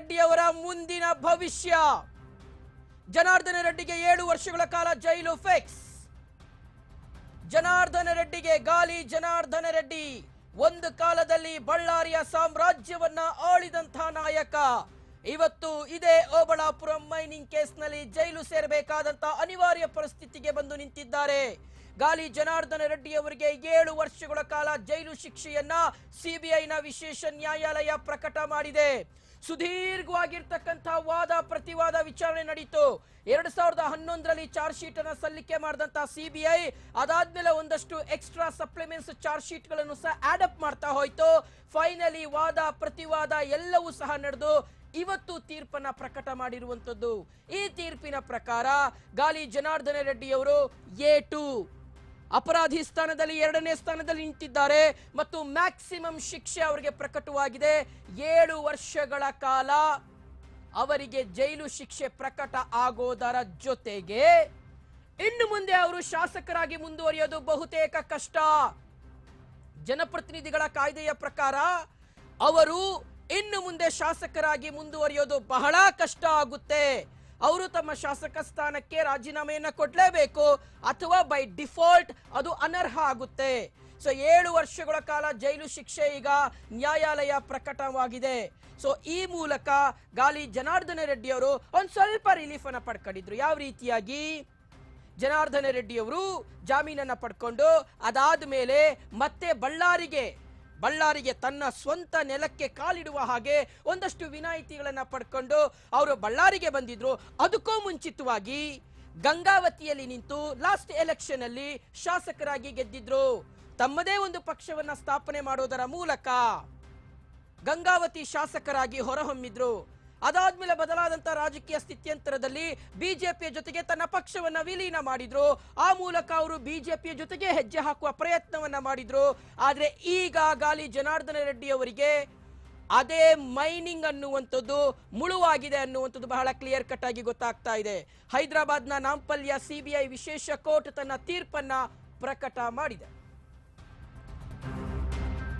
ರೆಡ್ಡಿ ಅವರ ಮುಂದಿನ ಭವಿಷ್ಯ. ಜನಾರ್ದನ ರೆಡ್ಡಿಗೆ ಏಳು ವರ್ಷಗಳ ಕಾಲ ಜೈಲು ಫಿಕ್ಸ್ ಜನಾರ್ದನ ರೆಡ್ಡಿಗೆ ಗಾಲಿ ಜನಾರ್ದನ ರೆಡ್ಡಿ. ಒಂದು ಕಾಲದಲ್ಲಿ ಬಳ್ಳಾರಿಯ ಸಾಮ್ರಾಜ್ಯವನ್ನ ಆಳಿದಂಥ ನಾಯಕ. ಇವತ್ತು ಇದೇ ಓಬಳಾಪುರಂ ಮೈನಿಂಗ್ ಕೇಸ್ನಲ್ಲಿ ಜೈಲು ಸೇರಬೇಕಾದಂತಹ ಅನಿವಾರ್ಯ ಪರಿಸ್ಥಿತಿಗೆ ಬಂದು ನಿಂತಿದ್ದಾರೆ. ಗಾಲಿ ಜನಾರ್ದನ ರೆಡ್ಡಿ ಅವರಿಗೆ ಏಳು ವರ್ಷಗಳ ಕಾಲ ಜೈಲು ಶಿಕ್ಷೆಯನ್ನ ಸಿಬಿಐನ ವಿಶೇಷ ನ್ಯಾಯಾಲಯ ಪ್ರಕಟ ಮಾಡಿದೆ. ಸುದೀರ್ಘವಾಗಿರ್ತಕ್ಕಂಥ ವಾದ ಪ್ರತಿವಾದ ವಿಚಾರಣೆ ನಡೀತು. ಎರಡ್ ಸಾವಿರದ ಹನ್ನೊಂದರಲ್ಲಿ ಚಾರ್ಜ್ ಶೀಟ್ ಅನ್ನ ಸಲ್ಲಿಕೆ ಮಾಡಿದಂತಹ ಸಿಬಿಐ ಅದಾದ್ಮೇಲೆ ಒಂದಷ್ಟು ಎಕ್ಸ್ಟ್ರಾ ಸಪ್ಲಿಮೆಂಟ್ಸ್ ಚಾರ್ಜ್ ಶೀಟ್ಗಳನ್ನು ಸಹ ಆಡಪ್ ಮಾಡ್ತಾ ಹೋಯ್ತು. ಫೈನಲಿ ವಾದ, ಪ್ರತಿವಾದ ಎಲ್ಲವೂ ಸಹ ನಡೆದು ಇವತ್ತು ತೀರ್ಪನ್ನ ಪ್ರಕಟ ಮಾಡಿರುವಂತದ್ದು ಈ ತೀರ್ಪಿನ ಪ್ರಕಾರ ಗಾಲಿ ಜನಾರ್ದನ ರೆಡ್ಡಿ ಅವರು ಎ ಟು ಅಪರಾಧಿ ಸ್ಥಾನದಲ್ಲಿ ಎರಡನೇ ಸ್ಥಾನದಲ್ಲಿ ನಿಂತಿದ್ದಾರೆ ಮತ್ತು ಮ್ಯಾಕ್ಸಿಮಮ್ ಶಿಕ್ಷೆ ಅವರಿಗೆ ಪ್ರಕಟವಾಗಿದೆ. ಏಳು ವರ್ಷಗಳ ಕಾಲ ಅವರಿಗೆ ಜೈಲು ಶಿಕ್ಷೆ ಪ್ರಕಟ ಆಗೋದರ ಜೊತೆಗೆ ಇನ್ನು ಮುಂದೆ ಅವರು ಶಾಸಕರಾಗಿ ಮುಂದುವರಿಯೋದು ಬಹುತೇಕ ಕಷ್ಟ. ಜನಪ್ರತಿನಿಧಿಗಳ ಕಾಯ್ದೆಯ ಪ್ರಕಾರ ಅವರು ಇನ್ನು ಮುಂದೆ ಶಾಸಕರಾಗಿ ಮುಂದುವರಿಯೋದು ಬಹಳ ಕಷ್ಟ ಆಗುತ್ತೆ. ಅವರು ತಮ್ಮ ಶಾಸಕ ಸ್ಥಾನಕ್ಕೆ ರಾಜೀನಾಮೆಯನ್ನು ಕೊಡಲೇಬೇಕು ಅಥವಾ ಬೈ ಡಿಫಾಲ್ಟ್ ಅದು ಅನರ್ಹ ಆಗುತ್ತೆ. ಸೊ ಏಳು ವರ್ಷಗಳ ಕಾಲ ಜೈಲು ಶಿಕ್ಷೆ ಈಗ ನ್ಯಾಯಾಲಯ ಪ್ರಕಟವಾಗಿದೆ. ಸೊ ಈ ಮೂಲಕ ಗಾಲಿ ಜನಾರ್ದನ ರೆಡ್ಡಿ ಅವರು ಒಂದ್ ಸ್ವಲ್ಪ ರಿಲೀಫ್ ಅನ್ನ ಪಡ್ಕೊಂಡಿದ್ರು. ಯಾವ ರೀತಿಯಾಗಿ? ಜನಾರ್ದನ ರೆಡ್ಡಿ ಅವರು ಜಾಮೀನನ್ನ ಪಡ್ಕೊಂಡು ಅದಾದ ಮೇಲೆ ಮತ್ತೆ ಬಳ್ಳಾರಿಗೆ ಬಳ್ಳಾರಿಗೆ ತನ್ನ ಸ್ವಂತ ನೆಲಕ್ಕೆ ಕಾಲಿಡುವ ಹಾಗೆ ಒಂದಷ್ಟು ವಿನಾಯಿತಿಗಳನ್ನು ಪಡ್ಕೊಂಡು ಅವರು ಬಳ್ಳಾರಿಗೆ ಬಂದಿದ್ರು. ಅದಕ್ಕೂ ಮುಂಚಿತವಾಗಿ ಗಂಗಾವತಿಯಲ್ಲಿ ನಿಂತು ಲಾಸ್ಟ್ ಎಲೆಕ್ಷನ್ ಅಲ್ಲಿ ಶಾಸಕರಾಗಿ ಗೆದ್ದಿದ್ರು. ತಮ್ಮದೇ ಒಂದು ಪಕ್ಷವನ್ನ ಸ್ಥಾಪನೆ ಮಾಡೋದರ ಮೂಲಕ ಗಂಗಾವತಿ ಶಾಸಕರಾಗಿ ಹೊರಹೊಮ್ಮಿದ್ರು. ಅದಾದ್ಮೇಲೆ ಬದಲಾದಂತ ರಾಜಕೀಯ ಸ್ಥಿತ್ಯಂತರದಲ್ಲಿ ಬಿಜೆಪಿಯ ಜೊತೆಗೆ ತನ್ನ ಪಕ್ಷವನ್ನ ವಿಲೀನ ಮಾಡಿದ್ರು. ಆ ಮೂಲಕ ಅವರು ಬಿಜೆಪಿಯ ಜೊತೆಗೆ ಹೆಜ್ಜೆ ಹಾಕುವ ಪ್ರಯತ್ನವನ್ನ ಮಾಡಿದ್ರು. ಆದ್ರೆ ಈಗ ಗಾಲಿ ಜನಾರ್ದನ ರೆಡ್ಡಿ ಅವರಿಗೆ ಅದೇ ಮೈನಿಂಗ್ ಅನ್ನುವಂಥದ್ದು, ಮುಳುವಾಗಿದೆ ಅನ್ನುವಂಥದ್ದು ಬಹಳ ಕ್ಲಿಯರ್ ಕಟ್ ಆಗಿ ಗೊತ್ತಾಗ್ತಾ ಇದೆ. ಹೈದರಾಬಾದ್ನ ನಾಂಪಲ್ಯ ಸಿಬಿಐ ವಿಶೇಷ ಕೋರ್ಟ್ ತನ್ನ ತೀರ್ಪನ್ನ ಪ್ರಕಟ ಮಾಡಿದೆ.